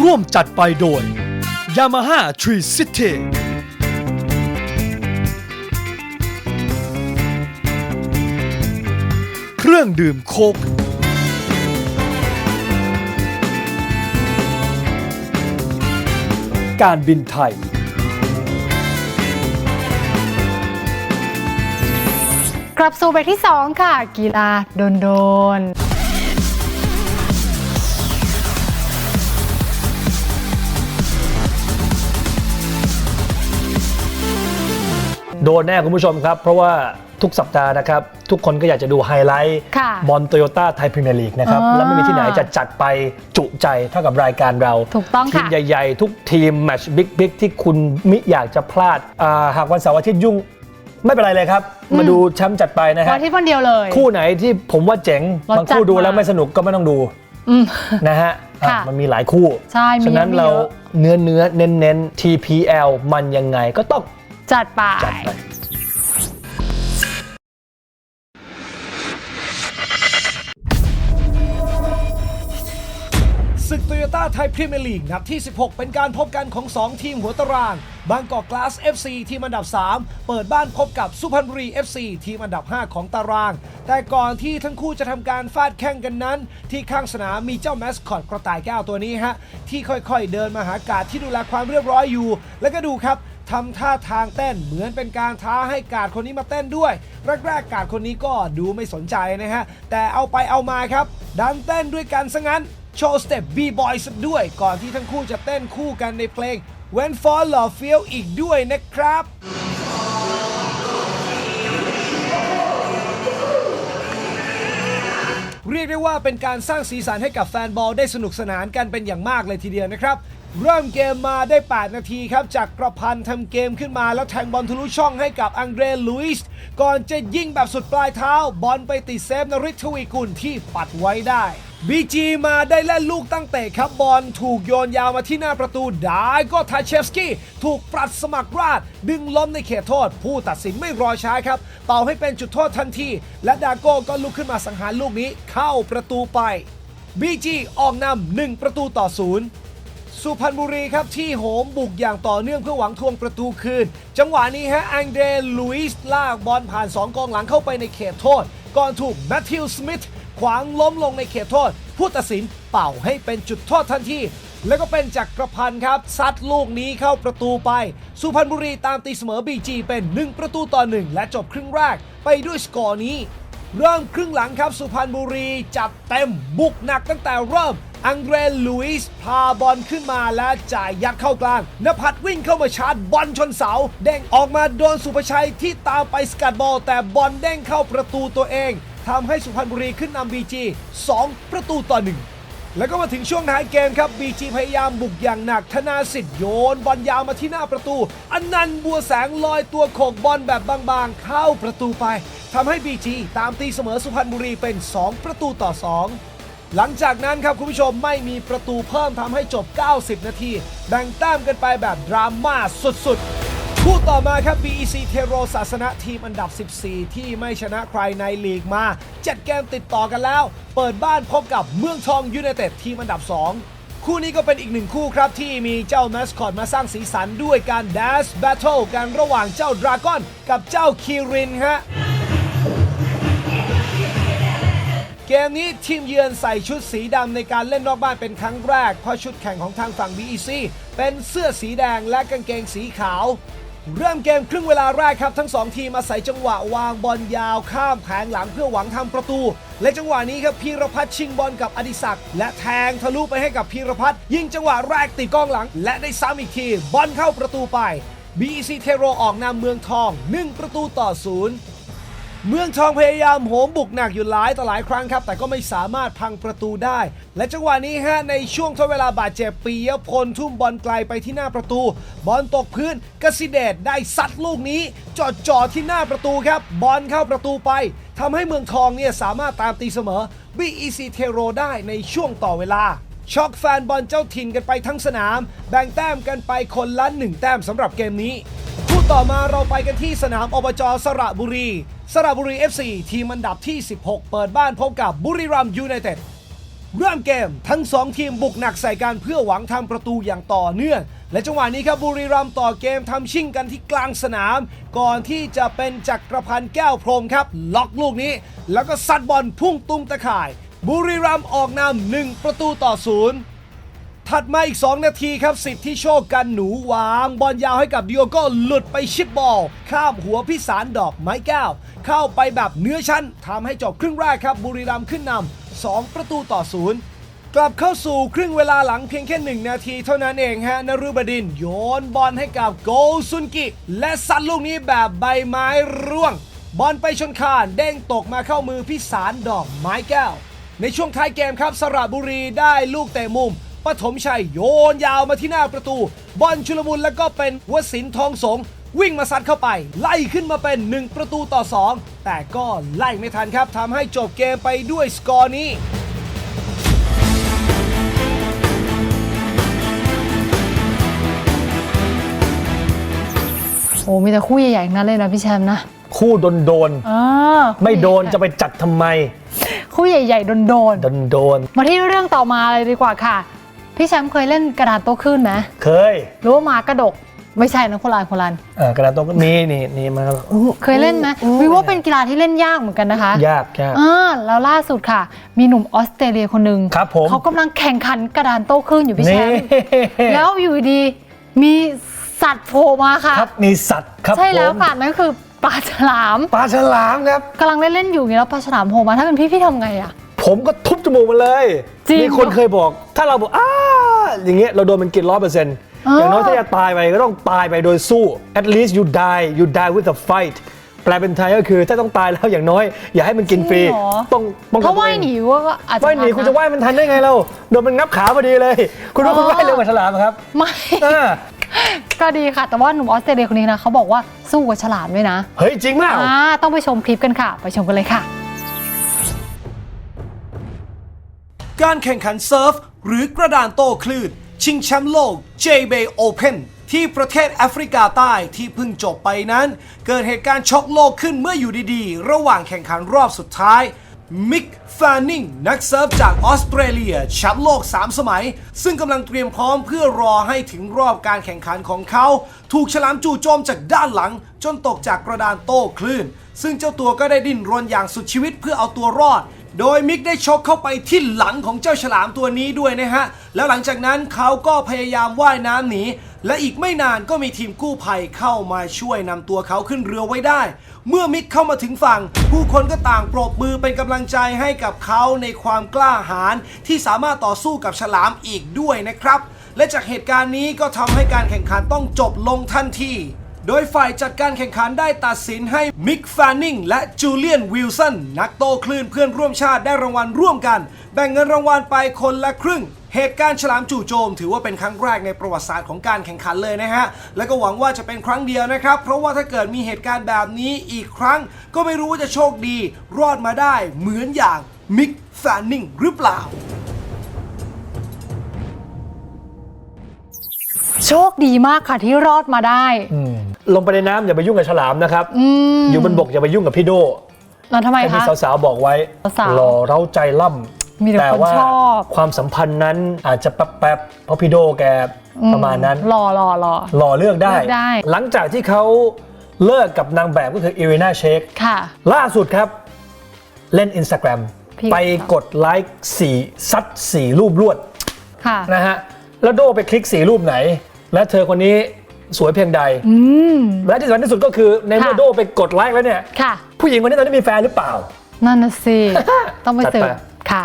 ร่วมจัดไปโดย Yamaha Tree City เครื่องดื่มโคก การบินไทย ลับสู่เบรกที่ 2 ค่ะ กีฬาโดนโดนๆโดนแน่คุณผู้ชมครับ เพราะว่าทุกสัปดาห์นะครับ ทุกคนก็อยากจะดูไฮไลท์ค่ะบอลโตโยต้าไทยพรีเมียร์ลีกนะครับอ่าแล้วไม่มีที่ไหนจะจัดไปจุใจเท่ากับรายการเรา ถูกต้องทีมค่ะใหญ่ ๆ ทุกทีม แมตช์บิ๊กๆที่คุณมิอยากจะพลาดอ่าหากวันเสาร์อาทิตย์ยุ่ง ไม่เป็นไรเลยครับ มาดูแชมป์จัดไปนะวัฮะนอาที่วันเดียวเลย คู่ไหนที่ผมว่าเจ๋งเราบางคู่จัดดูมาแล้วไม่สนุกก็ไม่ต้องดูอืมนะฮะอะค่ะมันมีหลายคู่ใช่มีฉะนั้นเยอะเรามีเยอะเนื้อเนื้อเน้นเน้นๆ TPL มันยังไงก็ต้องจัดไปจัดไปาไทยพรีเมียร์ลีกนัดที่ 16 เป็นการพบกันของ 2 ทีมหัวตาราง บางกอกกลาส FC ทีมอันดับ 3 เปิดบ้านพบกับสุพรรณบุรี FC ทีมอันดับ 5 ของตาราง แต่ก่อนที่ทั้งคู่จะทำการฟาดแข่งกันนั้น ที่ข้างสนามมีเจ้าแมสคอตกระต่ายแก้วตัวนี้ฮะ ที่ค่อยๆเดินมาหากาดที่ดูแลความเรียบร้อยอยู่ แล้วก็ดูครับทำท่าทางเต้นเหมือนเป็นการท้าให้กาดคนนี้มาเต้นด้วย แรกๆกาดคนนี้ก็ดูไม่สนใจนะฮะแต่เอาไปเอามาครับ ดันเต้นด้วยกันซะงั้น โชว์สเต็ปบีบอยส์ด้วย ก่อนที่ทั้งคู่จะเต้นคู่กันในเพลง When Fall Love Feel อีกด้วยนะครับเรียกได้ว่าเป็นการสร้างสีสันให้กับแฟนบอลได้สนุกสนานกันเป็นอย่างมากเลยทีเดียวนะครับ เริ่มเกมมาได้ 8 นาทีครับ จากกระพันทำเกมขึ้นมาแล้วแทงบอลทะลุช่องให้กับอังเดรลุยส์ก่อนจะยิงแบบสุดปลายเท้า บอลไปติดเซฟนริทวีกุลที่ปัดไว้ได้ บีจีมาได้เล่นลูกตั้งเตะครับบอลถูกโยนยาวมาที่หน้าประตูดายก็ทาเชฟสกี้ถูกปรัดสมัครราด ดึงล้มในเขตโทษ ผู้ตัดสินไม่รอช้าครับ เป่าให้เป็นจุดโทษทันที และดาโก้ก็ลุกขึ้นมาสังหารลูกนี้เข้าประตูไปบีจีออกนำหนึ่งประตูต่อศูนย์สุพรรณบุรีครับที่โหมบุกอย่างต่อเนื่องเพื่อหวังทวงประตูคืน จังหวะนี้ฮะอังเดรลุยส์ลากบอลผ่าน 2 กองหลังเข้าไปในเขตโทษ ก่อนถูกแมทธิวสมิธ ขวางล้มลงในเขตโทษ ผู้ตัดสินเป่าให้เป็นจุดโทษทันทีแล้วก็เป็นจักรพันธ์ครับซัดลูกนี้เข้าประตูไป สุพรรณบุรีตามตีเสมอบีจีเป็น 1 ประตูต่อ 1 และจบครึ่งแรกไปด้วยสกอร์นี้ เริ่มครึ่งหลังครับสุพรรณบุรีจัดเต็มบุกหนักตั้งแต่เริ่ม อังเดรลุยส์พาบอลขึ้นมาและจ่ายยัดเข้ากลางนภัทรวิ่งเข้ามาชาร์จบอลชนเสา เด้งออกมาโดนสุภชัยที่ตามไปสกัดบอลแต่บอลเด้งเข้าประตูตัวเอง ทำให้สุพรรณบุรีขึ้นนำบีจี2ประตูต่อหนึ่งแล้วก็มาถึงช่วงท้ายเกมครับบีจีพยายามบุกอย่างหนักธนาสิทธิ์โยนบอลยาวมาที่หน้าประตู อันนันต์บัวแสงลอยตัวโขกบอลแบบบางๆ เข้าประตูไปทำให้บีจีตามตีเสมอสุพรรณบุรีเป็น 2 ประตูต่อ 2หลังจากนั้นครับคุณผู้ชมไม่มีประตูเพิ่มทำให้จบ 90 นาที แบ่งแต้มกันไปแบบดราม่าสุดๆ คู่ต่อมาครับ BEC เทโรศาสนะทีมอันดับ 14 ที่ไม่ชนะใครในลีกมา 7 เกมติดต่อกันแล้ว เปิดบ้านพบกับเมืองทองยูไนเต็ดทีมอันดับ 2 คู่นี้ก็เป็นอีกหนึ่งคู่ครับที่มีเจ้าแมสคอตมาสร้างสีสันด้วยการด s สแบทเทิลกันระหว่างเจ้าดราก้อนกับเจ้าคีรินฮะเกมนี้ทีมเยือนใส่ชุดสีดำในการเล่นนอกบ้านเป็นครั้งแรก เพราะชุดแข่งของทางฝั่ง BEC เป็นเสื้อสีแดงและกางเกงสีขาว เริ่มเกมครึ่งเวลาแรกครับ ทั้ง 2 ทีมอาศัยจังหวะวางบอลยาวข้ามแผงหลังเพื่อหวังทำประตู และจังหวะนี้ครับพีรพัฒน์ชิงบอลกับอดิศักดิ์และแทงทะลุไปให้กับพีรพัฒน์ยิงจังหวะแรกติดกองหลัง และได้ซ้ำอีกทีบอลเข้าประตูไป BEC เทโรออกนำเมืองทอง 1 ประตูต่อศูนย์ เมืองทองพยายามโหมบุกหนักอยู่หลายต่อหลายครั้งครับ แต่ก็ไม่สามารถพังประตูได้ และจังหวะนี้ฮะในช่วงทดเวลาบาดเจ็บปียพลทุ่มบอลไกลไปที่หน้าประตู บอลตกพื้นกสิเดชได้ซัดลูกนี้จอดจ่อๆที่หน้าประตูครับ บอลเข้าประตูไปทำให้เมืองทองเนี่ยสามารถตามตีเสมอ BEC เทโรได้ในช่วงต่อเวลาช็อกแฟนบอลเจ้าถิ่นกันไปทั้งสนาม แบ่งแต้มกันไปคนละหนึ่งแต้มสำหรับเกมนี้ คู่ต่อมาเราไปกันที่สนามอบจสระบุรี สระบุรี FC ทีมอันดับที่ 16 เปิดบ้านพบกับบุรีรัมยูไนเต็ดเริ่มเกมทั้ง 2 ทีมบุกหนักใส่กันเพื่อหวังทำประตูอย่างต่อเนื่อง และจังหวะนี้ครับบุรีรัมต่อเกมทำชิ่งกันที่กลางสนาม ก่อนที่จะเป็นจักรพันธ์แก้วพรมครับ ล็อกลูกนี้ แล้วก็ซัดบอลพุ่งตุ้มตะข่าย บุรีรัมออกนำหนึ่งประตูต่อศูนย์ ถัดมาอีก 2 นาทีครับสิทธิโชคกันหนูวางบอลยาวให้กับดิโอโก้หลุดไปชิปบอล ข้ามหัวพิสารดอกไม้แก้ว เข้าไปแบบเนื้อชั้นทำให้จบครึ่งแรกครับ บุรีรัมย์ขึ้นนำ2ประตูต่อศูนย์กลับเข้าสู่ครึ่งเวลาหลังเพียงแค่ 1 นาทีเท่านั้นเองฮะนรุบดิน โยนบอลให้กับโกซุนกิ และซัดลูกนี้แบบใบไม้ร่วง บอลไปชนคานเด้งตกมาเข้ามือพิสารดอกไม้แก้ว ในช่วงท้ายเกมครับสระบุรีได้ลูกเตะมุม ปฐมชัยโยนยาวมาที่หน้าประตู บอลชุลมุนแล้วก็เป็นวสินทร์ทองสงวิ่งมาซัดเข้าไป ไล่ขึ้นมาเป็น 1 ประตูต่อ 2 แต่ก็ไล่ไม่ทันครับทำให้จบเกมไปด้วยสกอร์นี้โอ้มีแต่คู่ใหญ่ๆทั้งนั้นเลยนะพี่แชมป์นะ คู่โดนโดนอ่าๆไม่โดนจะไปจัดทำไม คู่ใหญ่ๆโดนโดนโดนๆมาที่เรื่องต่อมาเลยดีกว่าค่ะ พี่แชมป์เคยเล่นกระดานโต้คลื่นไหมๆเคยหรือว่าหมากระดก ไม่ใช่นะคนละอันคนละอันเอ่อกระดาษโต๊ะก็มีนี่นี่มาเคยเล่นไหมวิว่าเป็นกีฬาที่เล่นยากเหมือนกันนะคะยากยาก อ่าแล้วล่าสุดค่ะ มีหนุ่มออสเตรเลียคนหนึ่งครับผม เขากำลังแข่งขันกระดานโต้คลื่นอยู่พี่แชนี่มป์แล้วอยู่ดีๆมีสัตว์โผล่มาค่ะ ครับมีสัตว์ครับใช่แล้วผมค่ะนั่นคือปลาฉลามปลาฉลามครับกำลังเล่นๆอยู่อย่างนี้แล้วปลาฉลามโผล่มาถ้าเป็นพี่พี่ทำไงอะ ผมก็ทุบจมูกมันเลย จริง มีคนเคยบอก ถ้าเราบอกอ้าอย่างเงี้ยเราโดนมันกินร้อยเปอร์เซ็นต์เออออย่างน้อยถ้าจะตายไปก็ต้องตายไปโดยสู้ at least you die you die with a fight แปลเป็นไทยก็คือถ้าต้องตายแล้วอย่างน้อย อย่าให้มันกินฟรีจริงเหรอ ต้องป้องกันถ้าตัวว่ายเอง หนีว่าก็อาจจะว่ายหนีทัคุณจะว่ายมันทันได้ไงเราโดนมันงับขาพอดีเลย คุณว่าคุณว่ายเร็วกว่าฉลามเหรอครับไม่ อ่าก็ดีค่ะ แต่ว่าหนุ่มออสเตรเลียคนนี้นะเขาบอกว่าสู้กับฉลามด้วยนะเฮ้ย จริงมากอ่าต้องไปชมคลิปกันค่ะ ไปชมกันเลยค่ะ การแข่งขันเซิร์ฟ หรือกระดานโต้คลื่น ชิงแชมป์โลก J-Bay Open ที่ประเทศแอฟริกาใต้ที่เพิ่งจบไปนั้น เกิดเหตุการณ์ช็อกโลกขึ้นเมื่ออยู่ดีๆ ระหว่างแข่งขันรอบสุดท้ายมิกฟานิงนักเซิร์ฟจากออสเตรเลียแชมป์โลก 3 สมัย ซึ่งกำลังเตรียมพร้อมเพื่อรอให้ถึงรอบการแข่งขันของเขา ถูกฉลามจู่โจมจากด้านหลัง จนตกจากกระดานโต้คลื่น ซึ่งเจ้าตัวก็ได้ดิ้นรนอย่างสุดชีวิตเพื่อเอาตัวรอด โดยมิกได้ชกเข้าไปที่หลังของเจ้าฉลามตัวนี้ด้วยนะฮะ แล้วหลังจากนั้นเขาก็พยายามว่ายน้ำหนี และอีกไม่นานก็มีทีมกู้ภัยเข้ามาช่วยนำตัวเขาขึ้นเรือไว้ได้ เมื่อมิกเข้ามาถึงฝั่ง ผู้คนก็ต่างปรบมือเป็นกำลังใจให้กับเขาในความกล้าหาญที่สามารถต่อสู้กับฉลามอีกด้วยนะครับ และจากเหตุการณ์นี้ก็ทำให้การแข่งขันต้องจบลงทันที โดยฝ่ายจัดการแข่งขันได้ตัดสินให้มิกฟานิงและจูเลียนวิลสันนักโต้คลื่นเพื่อนร่วมชาติได้รางวัลร่วมกัน แบ่งเงินรางวัลไปคนละครึ่ง เหตุการณ์ฉลามจู่โจม ถือว่าเป็นครั้งแรกในประวัติศาสตร์ของการแข่งขันเลยนะฮะ และก็หวังว่าจะเป็นครั้งเดียวนะครับ เพราะว่าถ้าเกิดมีเหตุการณ์แบบนี้อีกครั้ง ก็ไม่รู้ว่าจะโชคดี รอดมาได้เหมือนอย่างมิกฟานิงหรือเปล่า โชคดีมากค่ะที่รอดมาได้ ลงไปในน้ำอย่าไปยุ่งกับฉลามนะครับอืมอยู่บนบกอย่าไปยุ่งกับพี่โดแล้วทำไมแต่มีคะ สาวๆบอกไว้สาวๆหล่อเร้าใจล่ำมีแต่คนว่าชอบ ความสัมพันธ์นั้นอาจจะแป๊บๆเพราะพี่โดแกประมาณนั้น รอรอรอ หล่อเลือกได้ เลือกได้ หลังจากที่เขาเลิกกับนางแบบก็คืออีริน่าเชค ค่ะ ล่าสุดครับ เล่น Instagram พี่ ไปกดไลค์สี่ซัดสี่รูปรวดค่ะ นะฮะ แล้วโดไปคลิกสี่รูปไหน และเธอคนนี้สวยเพียงใด อืม และที่สำคัญที่สุดก็คือในเมื่อค่ะ โดไปกดไลค์แล้วเนี่ย ค่ะ ผู้หญิงคนนี้ตอนนี้มีแฟนหรือเปล่า นั่นน่ะสิ ต้องไปจัดไป สืบค่ะ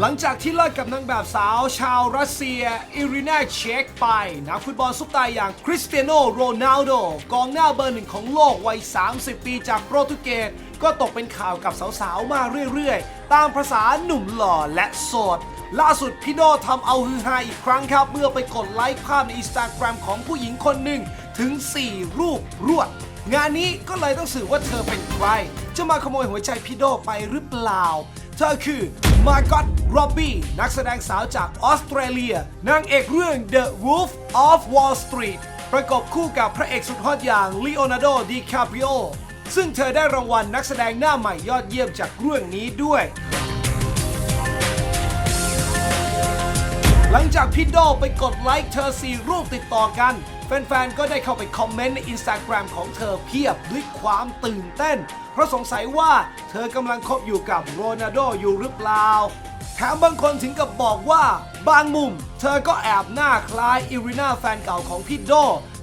หลังจากที่เลิกกับนางแบบสาวชาวรัสเซียอิรินาเชคไปนักฟุตบอลซุปตาอย่างคริสเตียโนโรนัลโดกองหน้าเบอร์หนึ่งของโลกวัย 30 ปีจากโปรตุเกสก็ตกเป็นข่าวกับสาวๆ มาเรื่อยๆ ตามภาษาหนุ่มหล่อและโสด ล่าสุดพี่โดทำเอาฮือฮาอีกครั้งครับ เมื่อไปกดไลค์ภาพในอินสตาแกรมของผู้หญิงคนหนึ่งถึง 4 รูปรวด งานนี้ก็เลยต้องสืบว่าเธอเป็นใคร จะมาขโมยหัวใจพี่โดไปหรือเปล่า เธอคือมาร์กอตโรบบี้นักแสดงสาวจากออสเตรเลีย นางเอกเรื่อง The Wolf of Wall Street ประกบคู่กับพระเอกสุดฮอตอย่างลีโอนาร์โดดิคาปริโอซึ่งเธอได้รางวัลนักแสดงหน้าใหม่ยอดเยี่ยมจากเรื่องนี้ด้วย หลังจากพี่โดไปกดไลค์เธอสี่รูปติดต่อกัน แฟนๆ ก็ได้เข้าไปคอมเมนต์ในอินสตาแกรมของเธอเพียบด้วยความตื่นเต้น เพราะสงสัยว่าเธอกำลังคบอยู่กับโรนัลโดอยู่หรือเปล่าแถมบางคนถึงกับบอกว่า บางมุม เธอก็แอบหน้าคล้ายอิรินาแฟนเก่าของพี่โด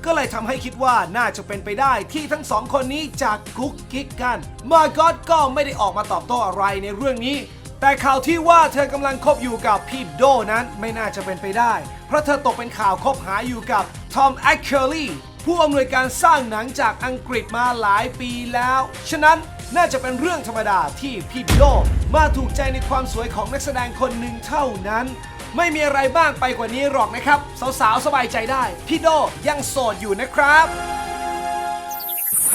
ก็เลยทำให้คิดว่าน่าจะเป็นไปได้ที่ทั้งสองคนนี้จากกุ๊กกิ๊กกัน มาร์กอตก็ไม่ได้ออกมาตอบโต้อะไรในเรื่องนี้ แต่ข่าวที่ว่าเธอกำลังคบอยู่กับพี่โดนั้นไม่น่าจะเป็นไปได้ ราะเธอตกเป็นข่าวคบหาอยู่กับทอมแอคเคอรีผู้อำนวยการสร้างหนังจากอังกฤษมาหลายปีแล้ว ฉะนั้นน่าจะเป็นเรื่องธรรมดาที่พี่โดมาถูกใจในความสวยของนักแสดงคนหนึ่งเท่านั้น ไม่มีอะไรบ้างไปกว่านี้หรอกนะครับ สาวๆ สบายใจได้ พี่โดยังโสดอยู่นะครับ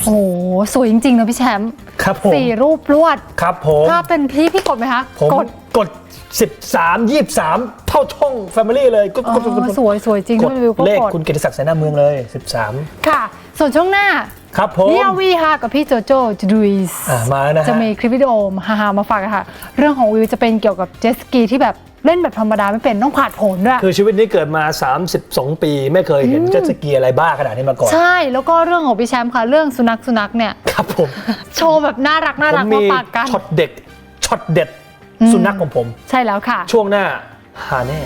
โอ้โหสวยจริงๆนะพี่แชมป์ครับผมสี่รูปรวด ครับผม ถ้าเป็นพี่พี่กดไหมคะผมกด กด 13 23 เท่าช่อง Family เลยกดอ๋อกดกดกดสวยสวยจริงกด้วยวิวก็ดเลขกดคุณเกียรติศักดิ์เสนาเมืองเลย 13 ค่ะ ส่วนช่วงหน้าครับผมเดียวีค่ะกับพี่โจโจจูดุยส์อ่ามาแล้วนะฮะ จะมีคลิปวิดีโอฮาๆมาฝากกันค่ะ เรื่องของวิวจะเป็นเกี่ยวกับเจตสกีที่แบบเล่นแบบธรรมดาไม่เป็นต้องผ่าดโผนด้วย คือชีวิตนี้เกิดมา 32 ปีไม่เคยเห็นเจ็ตสกีอะไรบ้าขนาดนี้มาก่อน ใช่แล้วก็เรื่องของพี่แชมป์ค่ะ เรื่องสุนัขสุนัขเนี่ย ครับผมโชว์แบบน่ารักน่าผมรักมีมาฝากกัน ช็อตเด็ดช็อตเด็ด สุนัขของผม ใช่แล้วค่ะ ช่วงหน้า หาแน่